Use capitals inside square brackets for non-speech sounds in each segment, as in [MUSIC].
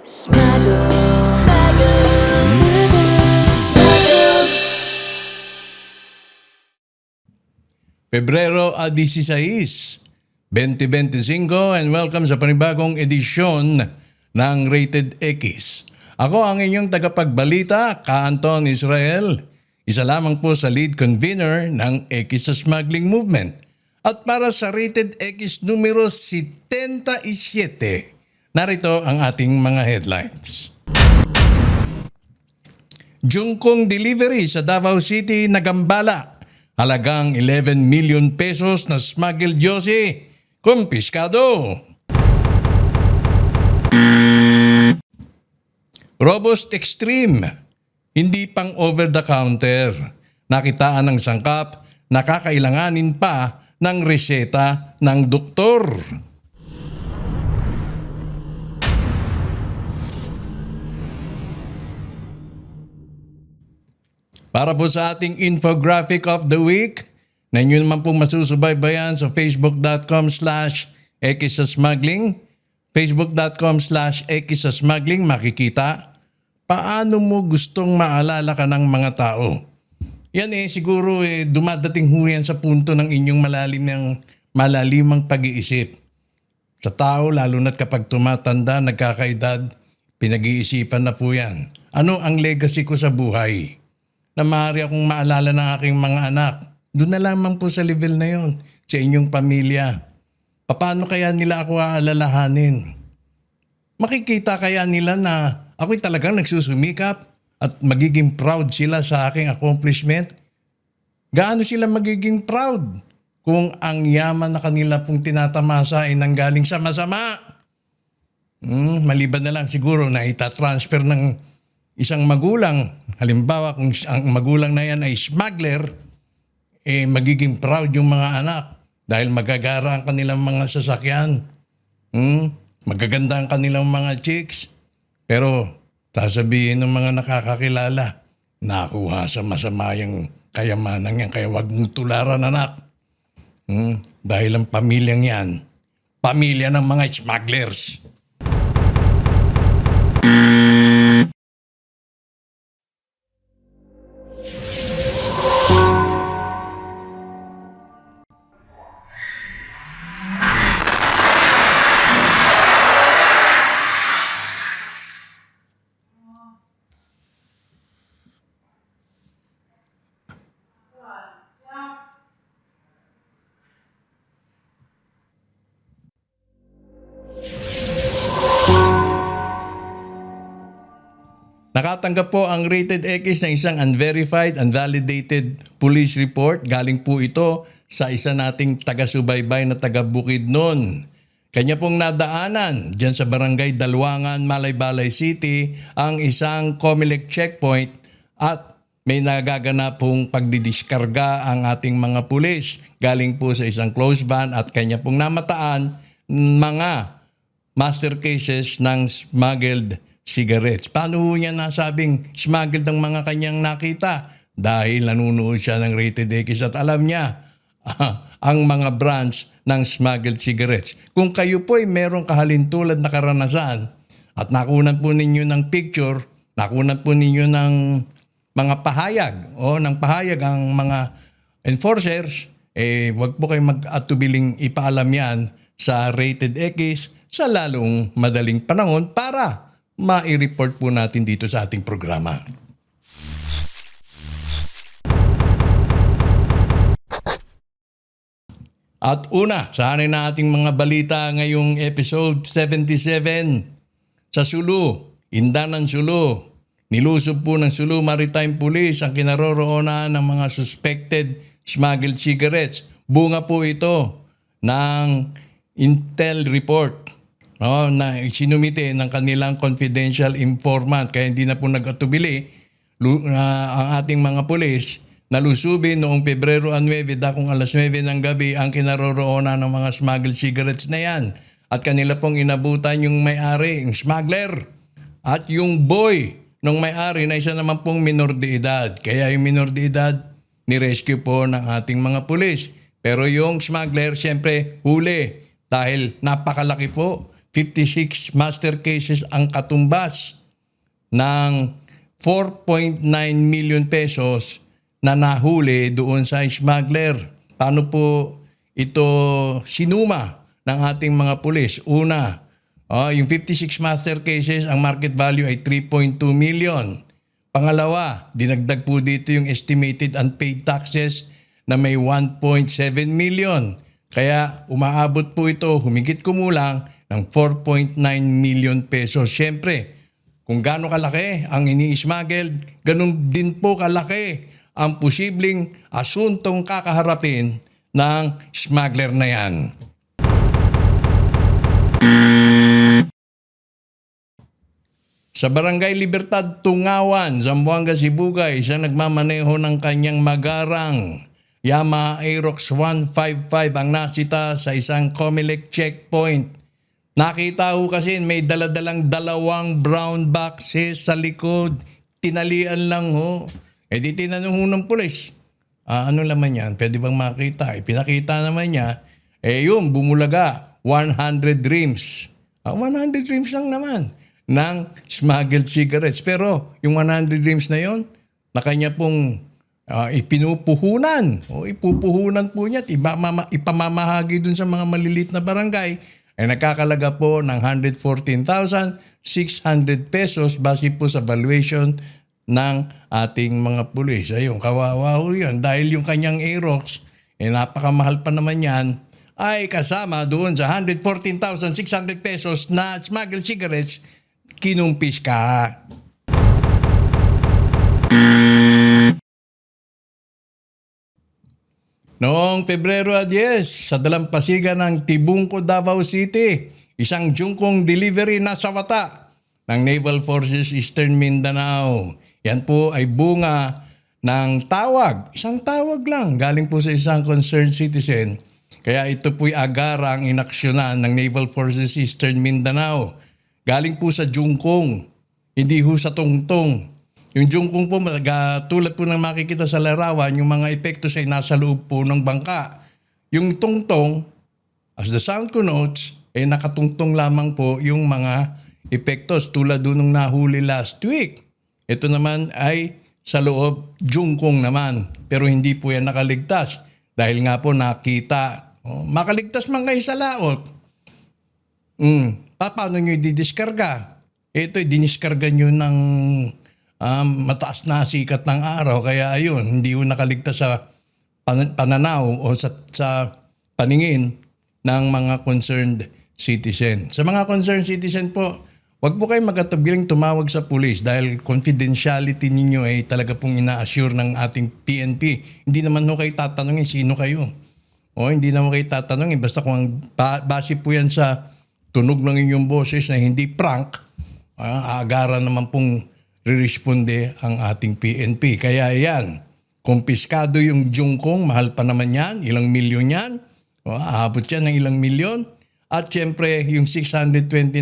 Smuggle, smuggle, smuggle. Pebrero a 16, 2025 and welcome sa panibagong edisyon ng Rated X. Ako ang inyong tagapagbalita, Ka-Anton Israel. Isa lamang po sa lead convener ng X sa Smuggling Movement. At para sa Rated X numero 77, narito ang ating mga headlines. Jungkong delivery sa Davao City nagambala. Halagang 11 million pesos na smuggled Yossi. Kumpiskado. Robust Extreme. Hindi pang over the counter. Nakitaan ng sangkap, nakakailanganin pa ng reseta ng doktor. Para po sa ating infographic of the week, na inyo naman pong masusubaybayan sa facebook.com slash smuggling, facebook.com slash smuggling, makikita paano mo gustong maalala ka ng mga tao. Yan eh, siguro eh, dumadating ho yan sa punto ng inyong malalim ng malalimang pag-iisip. Sa tao, lalo na't kapag tumatanda, nagkakaedad, pinag-iisipan na po yan. Ano ang legacy ko sa buhay? Na maaari akong maalala ng aking mga anak. Doon na lamang po sa level na yon sa inyong pamilya. Paano kaya nila ako aalalahanin? Makikita kaya nila na ako'y talagang nagsusumikap at magiging proud sila sa aking accomplishment? Gaano sila magiging proud kung ang yaman na kanila pong tinatamasa ay nanggaling sa masama? Hmm, maliban na lang siguro na itatransfer ng isang magulang, halimbawa kung ang magulang na yan ay smuggler, eh magiging proud yung mga anak dahil magagara ang kanilang mga sasakyan. Hmm? Magaganda ang kanilang mga chicks. Pero sasabihin ng mga nakakakilala, nakuha sa masama yung kayamanan yan, kaya wag mong tularan anak. Hmm? Dahil ang pamilyang yan, pamilya ng mga smugglers. Nakatanggap po ang Rated X ng isang unverified, unvalidated police report. Galing po ito sa isa nating taga-subaybay na taga Bukidnon. Kanya pong nadaanan dyan sa barangay Dalwangan, Malaybalay City ang isang Comelec checkpoint at may nagaganap pong pagdidiskarga ang ating mga pulis. Galing po sa isang close van at kanya pong namataan mga master cases ng smuggled cigarettes. Paano niya nasabing smuggled ang mga kanyang nakita? Dahil nanunood siya ng rated X at alam niya ah, ang mga brands ng smuggled cigarettes. Kung kayo po ay merong kahalintulad na karanasan at nakunan po ninyo ng picture, nakunan po ninyo ng mga pahayag o ng pahayag ang mga enforcers, eh wag po kayo mag-atubiling ipaalam yan sa Rated X sa lalong madaling panahon para ma-report po natin dito sa ating programa. At una, sa anin na ating mga balita ngayong episode 77 sa Sulu, Indanan Sulu. Nilusob po ng Sulu Maritime Police ang kinaroroonan ng mga suspected smuggled cigarettes. Bunga po ito ng intel report no, na sinumite ng kanilang confidential informant kaya hindi na po nag-atubili na ang ating mga pulis nalusubin noong Pebrero 9 dakong alas 9 ng gabi ang kinaroroonan ng mga smuggled cigarettes na yan at kanila pong inabutan yung may-ari, yung smuggler at yung boy ng may-ari na isa naman pong minor de edad. Kaya yung minor de edad ni-rescue po ng ating mga pulis. Pero yung smuggler, siyempre, huli dahil napakalaki po 56 master cases ang katumbas ng 4.9 million pesos na nahuli doon sa smuggler. Paano po ito sinuma ng ating mga pulis? Una, ah, yung 56 master cases, ang market value ay 3.2 million. Pangalawa, dinagdag po dito yung estimated unpaid taxes na may 1.7 million. Kaya umaabot po ito, humigit kumulang, ng 4.9 million pesos. Siyempre, kung gaano kalaki ang ini-smuggle, ganun din po kalaki ang posibleng asuntong kakaharapin ng smuggler na yan. Sa Barangay Libertad, Tungawan, Zamboanga, Sibugay, siya nagmamaneho ng kanyang magarang Yamaha Aerox 155 ang nasita sa isang Comelec checkpoint. Nakita ko kasi may daladalang dalawang brown boxes sa likod. Tinalian lang ho. Eh di tinanong ho ng pulis. Ah, ano laman yan? Pwede bang makita? Eh, pinakita naman niya. Eh yun, bumulaga. 100 dreams. Ah, 100 dreams lang naman ng smuggled cigarettes. Pero yung 100 dreams na yon na kanya pong ah, ipinupuhunan o ipupuhunan po niya at iba, mama, ipamamahagi dun sa mga malilit na barangay ay nakakalaga po ng 114,600 pesos base po sa valuation ng ating mga pulis. Ayun, kawawa ho yun. Dahil yung kanyang Aerox, eh napakamahal pa naman yan, ay kasama doon sa 114,600 pesos na smuggled cigarettes, kinumpis ka. Noong Pebrero 10, sa dalampasigan ng Tibungco, Davao City, isang jungkong delivery na sa wata ng Naval Forces Eastern Mindanao. Yan po ay bunga ng tawag. Isang tawag lang. Galing po sa isang concerned citizen. Kaya ito po'y agarang inaksyonan ng Naval Forces Eastern Mindanao. Galing po sa jungkong. Hindi ho sa tungtong. Yung jungkong po, mag- tulad po ng makikita sa larawan, yung mga epektos ay nasa loob po ng bangka. Yung tungtong, as the sound connotes, eh nakatungtong lamang po yung mga epektos tulad doon nung nahuli last week. Ito naman ay sa loob, jungkong naman. Pero hindi po yan nakaligtas. Dahil nga po nakita, makaligtas man kayo sa laot. Mm, pa, paano nyo i-diskarga? Ito, diniskarga nyo ng um, mataas na sikat ng araw. Kaya ayun, hindi ko nakaligtas sa pan- pananaw o sa, sa paningin ng mga concerned citizen. Sa mga concerned citizen po, wag po kayo magkatabiling tumawag sa pulis dahil confidentiality ninyo ay talaga pong ina-assure ng ating PNP. Hindi naman ho kayo tatanungin sino kayo. O hindi naman kayo tatanungin. Basta kung ba- base po yan sa tunog ng inyong boses na hindi prank, ah, aagaran naman pong riresponde ang ating PNP. Kaya yan, kumpiskado yung jungkong, mahal pa naman yan, ilang milyon yan. O, aabot yan ng ilang milyon. At syempre, yung 629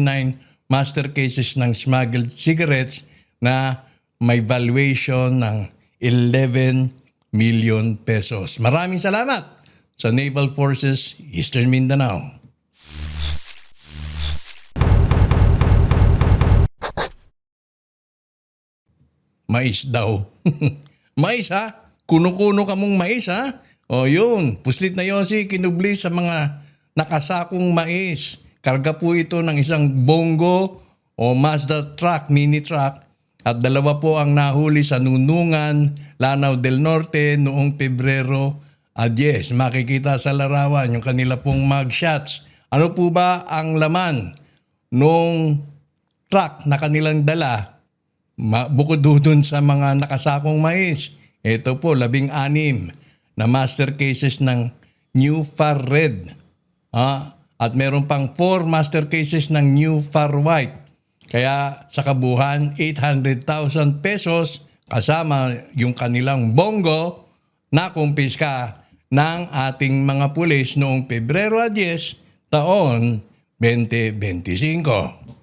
master cases ng smuggled cigarettes na may valuation ng 11 million pesos. Maraming salamat sa Naval Forces Eastern Mindanao. Mais daw. [LAUGHS] mais ha? Kuno-kuno ka mong mais ha? O yun, puslit na Yossi, kinubli sa mga nakasakong mais. Karga po ito ng isang bongo o Mazda truck, mini truck. At dalawa po ang nahuli sa Nunungan, Lanao del Norte noong Pebrero at yes, makikita sa larawan yung kanila pong mugshots. Ano po ba ang laman nung truck na kanilang dala bukod do dun sa mga nakasakong mais, ito po, labing anim na master cases ng New Far Red. Ah, at meron pang four master cases ng New Far White. Kaya sa kabuhan, 800,000 pesos kasama yung kanilang bongo na kumpiska ng ating mga pulis noong Pebrero 10 taon 2025.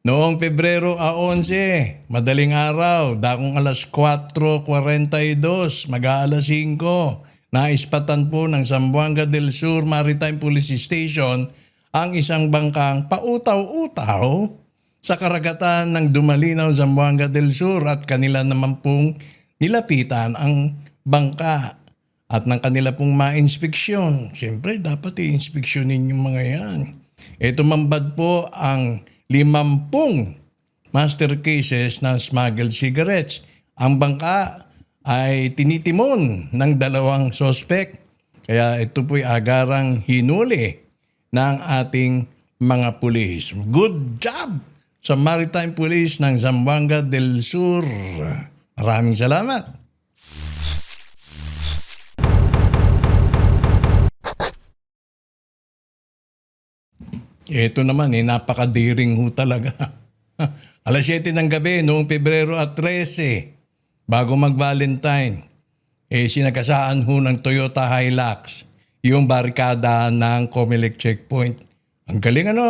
Noong Pebrero a 11, madaling araw, dakong alas 4.42, mag-aalas 5, naispatan po ng Zamboanga del Sur Maritime Police Station ang isang bangkang pautaw-utaw sa karagatan ng Dumalinaw, Zamboanga del Sur at kanila naman pong nilapitan ang bangka at ng kanila pong ma-inspeksyon. Siyempre, dapat i-inspeksyonin yung mga yan. Ito mambad po ang limampung master cases ng smuggled cigarettes. Ang bangka ay tinitimon ng dalawang sospek. Kaya ito po'y agarang hinuli ng ating mga pulis. Good job sa Maritime Police ng Zamboanga del Sur. Maraming salamat. Ito naman eh, napakadiring ho talaga. [LAUGHS] Alas 7 ng gabi, noong Pebrero at 13, bago mag-Valentine, eh sinagasaan ho ng Toyota Hilux yung barikada ng Comelec checkpoint. Ang galing ano,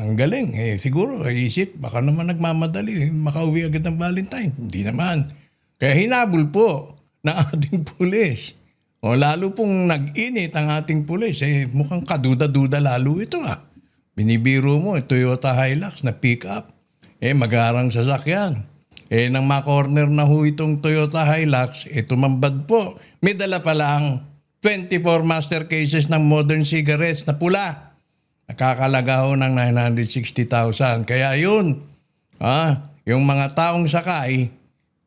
ang galing. Eh, siguro, isip, baka naman nagmamadali, eh, makauwi agad ng Valentine. Hindi naman. Kaya hinabol po ng [LAUGHS] ating pulis. O lalo pong nag-init ang ating pulis, eh, mukhang kaduda-duda lalo ito ah. Binibiro mo, eh, Toyota Hilux na pick-up. Eh, magarang sasakyan. Eh, nang ma-corner na ho itong Toyota Hilux, eh, tumambad po. May dala pa lang 24 master cases ng modern cigarettes na pula. Nakakalaga ho ng 960,000. Kaya yun, ah, yung mga taong sakay,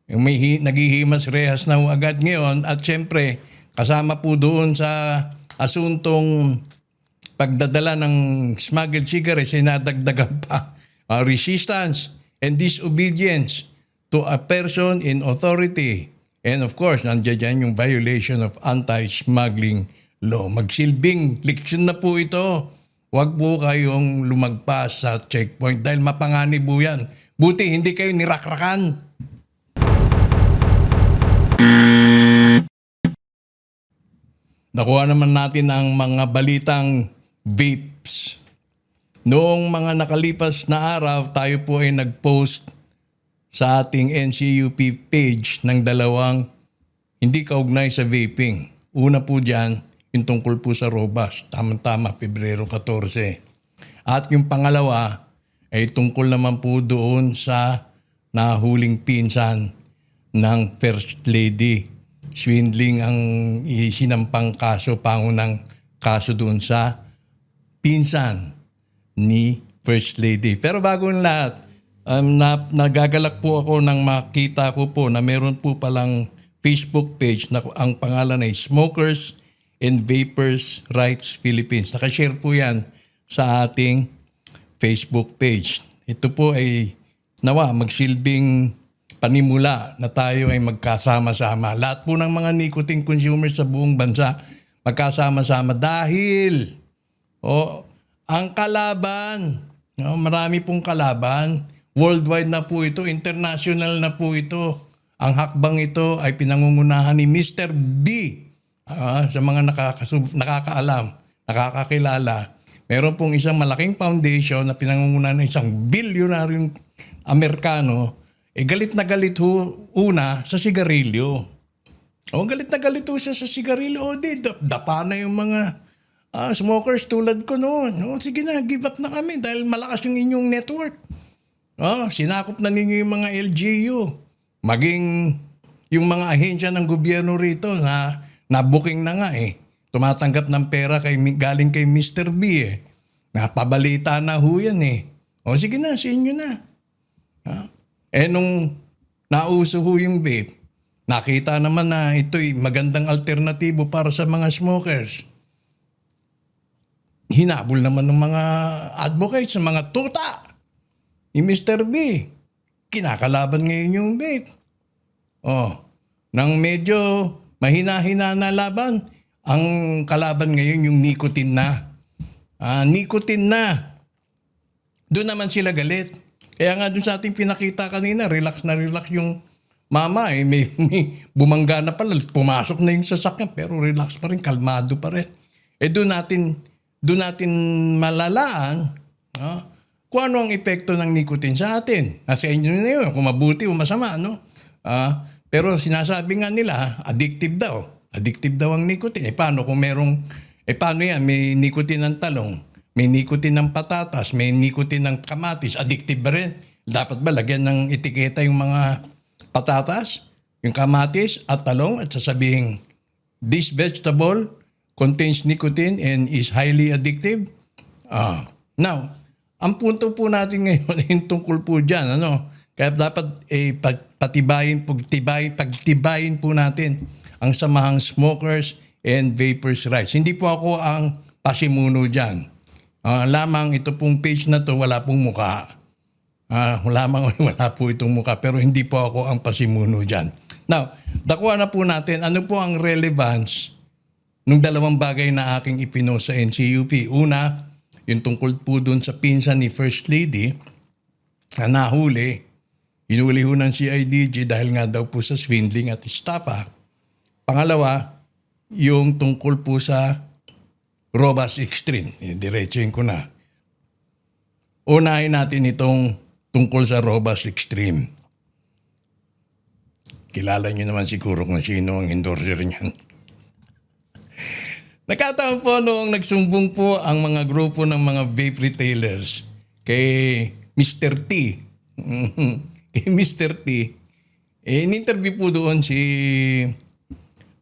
yung may hi- naghihimas rehas na ho agad ngayon at syempre, kasama po doon sa asuntong pagdadala ng smuggled cigarettes ay nadagdagan pa uh, resistance and disobedience to a person in authority. And of course, nandiyan dyan yung violation of anti-smuggling law. Magsilbing leksyon na po ito. Huwag po kayong lumagpas sa checkpoint dahil mapanganib po yan. Buti hindi kayo nirakrakan. Nakuha naman natin ang mga balitang vapes. Noong mga nakalipas na araw, tayo po ay nag-post sa ating NCUP page ng dalawang hindi kaugnay sa vaping. Una po dyan, yung tungkol po sa Robas. Tama-tama, Pebrero 14. At yung pangalawa ay tungkol naman po doon sa nahuling pinsan ng First Lady. Swindling ang isinampang kaso, pangunang kaso doon sa pinsan ni First Lady. Pero bago ang lahat, um, na, nagagalak po ako nang makita ko po na meron po palang Facebook page na ang pangalan ay Smokers and Vapors Rights Philippines. Nakashare po yan sa ating Facebook page. Ito po ay nawa magsilbing panimula na tayo ay magkasama-sama. Lahat po ng mga nicotine consumers sa buong bansa magkasama-sama dahil oh, ang kalaban, no, marami pong kalaban. Worldwide na po ito, international na po ito. Ang hakbang ito ay pinangungunahan ni Mr. B. Ah, sa mga nakakasub, nakakaalam, nakakakilala, meron pong isang malaking foundation na pinangungunahan ng isang bilyonaryong Amerikano, eh galit na galit ho una sa sigarilyo. O galit na galit ho siya sa sigarilyo. O di, dap- dapa na yung mga ah, smokers tulad ko noon. O sige na, give up na kami dahil malakas yung inyong network. Oh, sinakop na ninyo yung mga LGU. Maging yung mga ahensya ng gobyerno rito na na-booking na nga eh. Tumatanggap ng pera kay, galing kay Mr. B eh. Napabalita na ho yan eh. O sige na, sa inyo na. Ha? Eh nung nauso ho yung vape, nakita naman na ito'y magandang alternatibo para sa mga smokers. Hinabol naman ng mga advocates, ng mga tuta ni Mr. B. Kinakalaban ngayon yung vape. Oh, nang medyo mahina-hina na laban, ang kalaban ngayon yung nicotine na. Ah, nicotine na. Doon naman sila galit. Kaya nga doon sa ating pinakita kanina, relax na relax yung mama eh. May, [LAUGHS] may bumangga na pala, pumasok na yung sasakyan pero relax pa rin, kalmado pa rin. Eh doon natin, doon natin malalaan no? kung ano ang epekto ng nicotine sa atin. Nasa inyo na yun, kung mabuti o masama, no? Ah, pero sinasabi nga nila, addictive daw. addictive daw ang nicotine. Eh paano kung merong, eh paano yan, may nicotine ng talong, may nicotine ng patatas, may nicotine ng kamatis, addictive ba rin? Dapat ba lagyan ng etiketa yung mga patatas, yung kamatis at talong at sasabihin, this vegetable contains nicotine and is highly addictive? Ah, now, ang punto po natin [LAUGHS] ngayon ay tungkol po dyan. Ano? Kaya dapat eh, pag, patibayin, pagtibayin, pagtibayin po natin ang samahang smokers and vapors rights. Hindi po ako ang pasimuno dyan. Ah, lamang ito pong page na to wala pong mukha. Ah, lamang [LAUGHS] wala po itong mukha pero hindi po ako ang pasimuno dyan. Now, dakuha na po natin ano po ang relevance nung dalawang bagay na aking ipinost sa NCUP. Una, yung tungkol po dun sa pinsan ni First Lady na nahuli. Inuli ho ng CIDG dahil nga daw po sa swindling at estafa. Pangalawa, yung tungkol po sa Robas Extreme. Eh, Diretsuin ko na. Unahin natin itong tungkol sa Robas Extreme. Kilala niyo naman siguro kung sino ang endorser niyan. Nakataon po noong nagsumbong po ang mga grupo ng mga vape retailers kay Mr. T. [LAUGHS] kay Mr. T. Eh, in-interview po doon si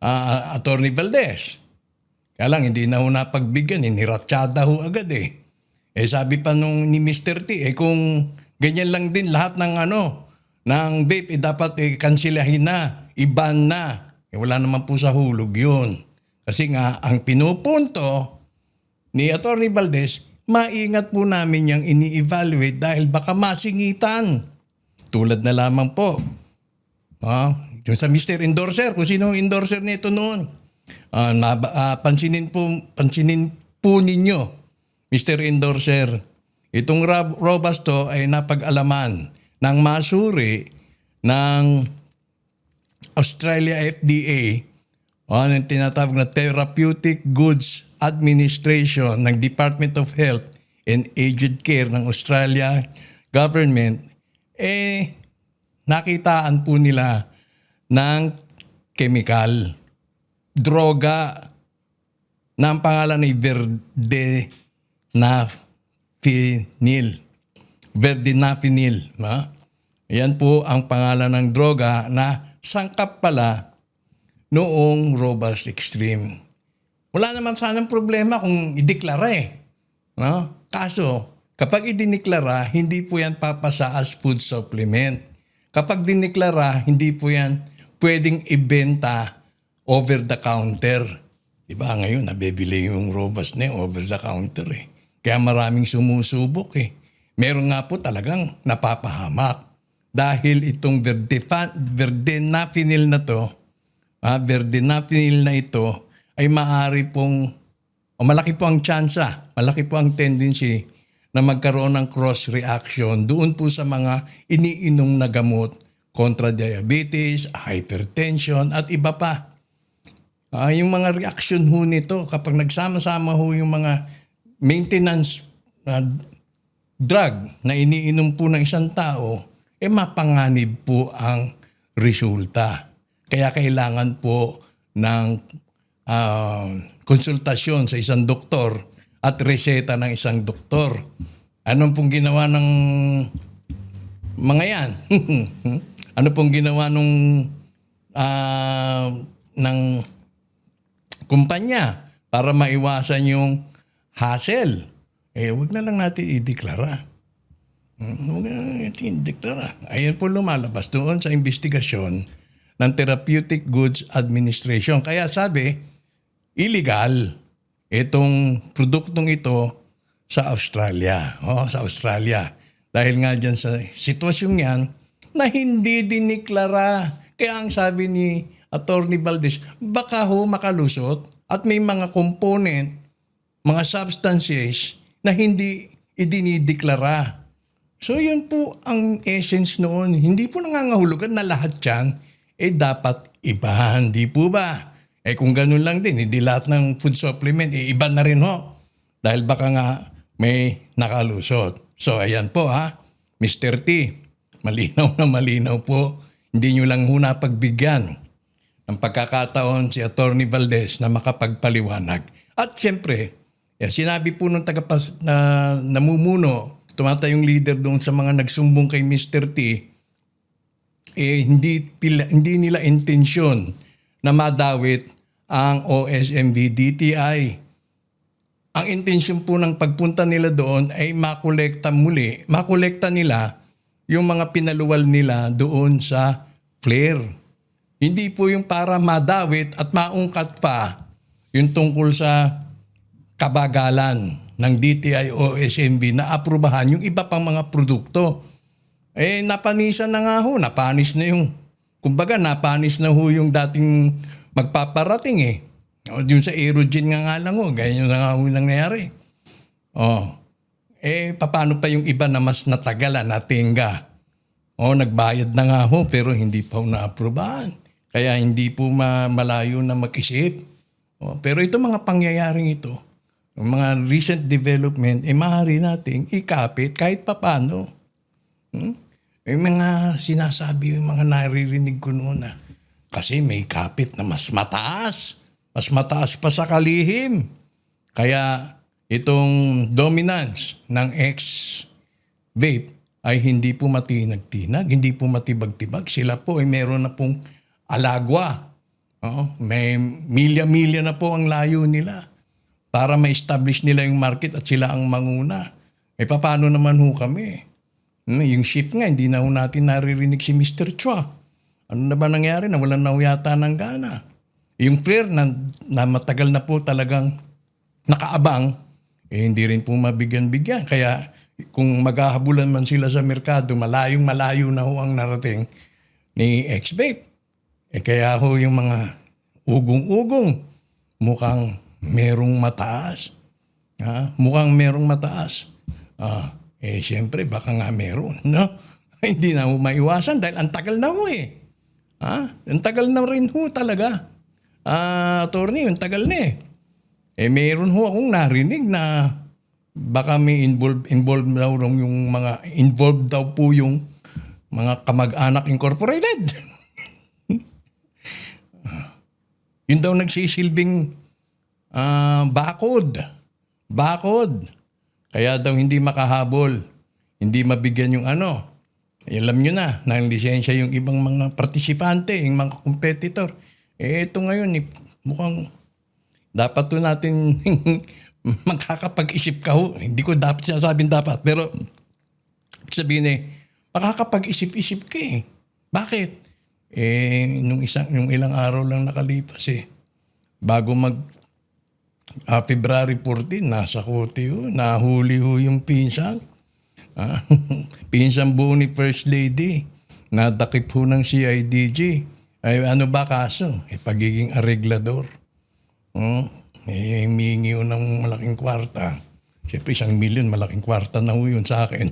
ah, Attorney Valdez. Kaya lang, hindi na ho napagbigyan. Iniratsada ho agad eh. Eh sabi pa nung ni Mr. T, eh kung ganyan lang din lahat ng ano, ng vape, eh dapat eh kansilahin na, iban na. Eh wala naman po sa hulog yun. Kasi nga, ang pinupunto ni Attorney Valdez, maingat po namin yung ini-evaluate dahil baka masingitan. Tulad na lamang po. Ah, yung sa Mr. Endorser, kung sino ang endorser nito noon. Ah, naba- ah, pansinin po pansinin po ninyo, Mr. Endorser. Itong Rob- Robas to ay napag-alaman ng masuri ng Australia FDA o ano tinatawag na Therapeutic Goods Administration ng Department of Health and Aged Care ng Australia government, eh, nakitaan po nila ng chemical, droga, na ang pangalan ay Verde Nafinil. Verdenafenil. Ha? Yan po ang pangalan ng droga na sangkap pala noong Robust Extreme. Wala naman sanang problema kung ideklara eh. No? Kaso, kapag idineklara, hindi po yan papasa as food supplement. Kapag dineklara, hindi po yan pwedeng ibenta over the counter. Diba ngayon, nabibili yung Robust na over the counter eh. Kaya maraming sumusubok eh. Meron nga po talagang napapahamak. Dahil itong verdefa- verdenafenil na to, ah, verdenafenil na ito, ay maaari pong, o malaki po ang tsansa, malaki po ang tendency na magkaroon ng cross reaction doon po sa mga iniinom na gamot kontra diabetes, hypertension at iba pa. Ah, yung mga reaction ho nito kapag nagsama-sama ho yung mga maintenance ah, drug na iniinom po ng isang tao, eh mapanganib po ang resulta. Kaya kailangan po ng ah, konsultasyon sa isang doktor at reseta ng isang doktor. Anong pong ginawa ng mga yan? [LAUGHS] ano pong ginawa nung ah, ng kumpanya para maiwasan yung hassle? Eh, wag na lang natin ideklara. Hmm, Huwag na lang natin ideklara. Ayan po lumalabas doon sa investigasyon ng Therapeutic Goods Administration. Kaya sabi, illegal itong produktong ito sa Australia. Oh, sa Australia. Dahil nga dyan sa sitwasyon yan na hindi diniklara. Kaya ang sabi ni Attorney Valdez, baka ho makalusot at may mga component, mga substances na hindi idinideklara. So yun po ang essence noon. Hindi po nangangahulugan na lahat yan eh dapat iba. Hindi po ba? Eh kung ganun lang din, hindi lahat ng food supplement, eh, iba na rin ho. Dahil baka nga may nakalusot. So ayan po ha, Mr. T, malinaw na malinaw po. Hindi nyo lang ho napagbigyan ng ng pagkakataon si Attorney Valdez na makapagpaliwanag. At siyempre, eh, sinabi po nung tagapas na namumuno, tumatayong leader doon sa mga nagsumbong kay Mr. T, eh, hindi, pila, hindi nila intensyon na madawit ang OSMV DTI. Ang intensyon po ng pagpunta nila doon ay makolekta muli, makolekta nila yung mga pinaluwal nila doon sa flare. Hindi po yung para madawit at maungkat pa yung tungkol sa kabagalan ng DTI o SMB na aprubahan yung iba pang mga produkto. Eh, napanisan na nga ho. Napanis na yung, kumbaga, napanis na ho yung dating magpaparating eh. O, yung sa Aerogen nga nga lang ho. Ganyan na nga ho nangyayari. Oh. Eh, paano pa yung iba na mas natagalan na tinga? O, nagbayad na nga ho, pero hindi pa ho naaprubahan. Kaya hindi po ma- malayo na mag-isip. O, pero ito mga pangyayaring ito, yung mga recent development, eh maaari nating ikapit kahit papano. Hmm? May mga sinasabi, yung mga naririnig ko noon na kasi may kapit na mas mataas. Mas mataas pa sa kalihim. Kaya itong dominance ng ex-vape ay hindi po matinag-tinag, hindi po matibag-tibag. Sila po ay meron na pong alagwa. Oo, may milya-milya na po ang layo nila para ma-establish nila yung market at sila ang manguna. Eh paano naman ho kami? Hmm, yung shift nga, hindi na ho natin naririnig si Mr. Chua. Ano na ba nangyari? Nawalan na ho yata ng gana. Yung flare na, na matagal na po talagang nakaabang, eh hindi rin po mabigyan-bigyan. Kaya kung maghahabulan man sila sa merkado, malayong malayo na ho ang narating ni X-Vape. Eh kaya ho yung mga ugong-ugong mukhang merong mataas. Ha? Mukhang merong mataas. Ah, eh siyempre baka nga meron, no? [LAUGHS] Hindi na ho maiwasan dahil ang tagal na ho eh. Ha? Ang tagal na rin ho talaga. Ah, attorney, ang tagal na eh. Eh meron ho akong narinig na baka may involved involved daw yung mga involved daw po yung mga kamag-anak incorporated. [LAUGHS] Yun daw nagsisilbing ah, bakod. Bakod. Kaya daw hindi makahabol. Hindi mabigyan yung ano. Eh, alam nyo na, ng lisensya yung ibang mga partisipante, yung mga competitor. Eh, ito ngayon, eh, mukhang dapat to natin [LAUGHS] magkakapag-isip ka ho. Hindi ko dapat sinasabing dapat. Pero, sabihin eh, makakapag-isip-isip ka eh. Bakit? Eh, nung, isang, nung ilang araw lang nakalipas eh, bago mag ah, February 14, nasa kote ho, nahuli ho yung pinsan. Ah, [LAUGHS] pinsan buo ni First Lady. Nadakip ho ng CIDG. Ay ano ba kaso? Eh, pagiging areglador. Oh, eh, humingi ho ng malaking kwarta. Siyempre, isang milyon, malaking kwarta na ho yun sa akin.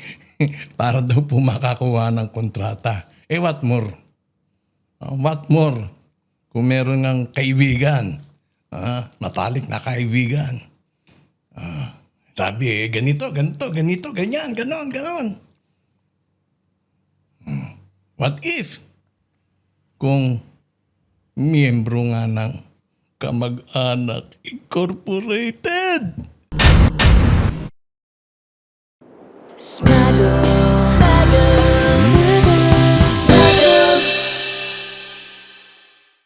[LAUGHS] Para daw po makakuha ng kontrata. Eh, what more? Ah, what more? Kung meron ng kaibigan, ah, matalik na kaibigan, ah, sabi eh, ganito, ganito, ganito, ganyan, ganon, ganon. Hmm. What if? Kung miyembro nga ng kamag-anak incorporated. Smuggle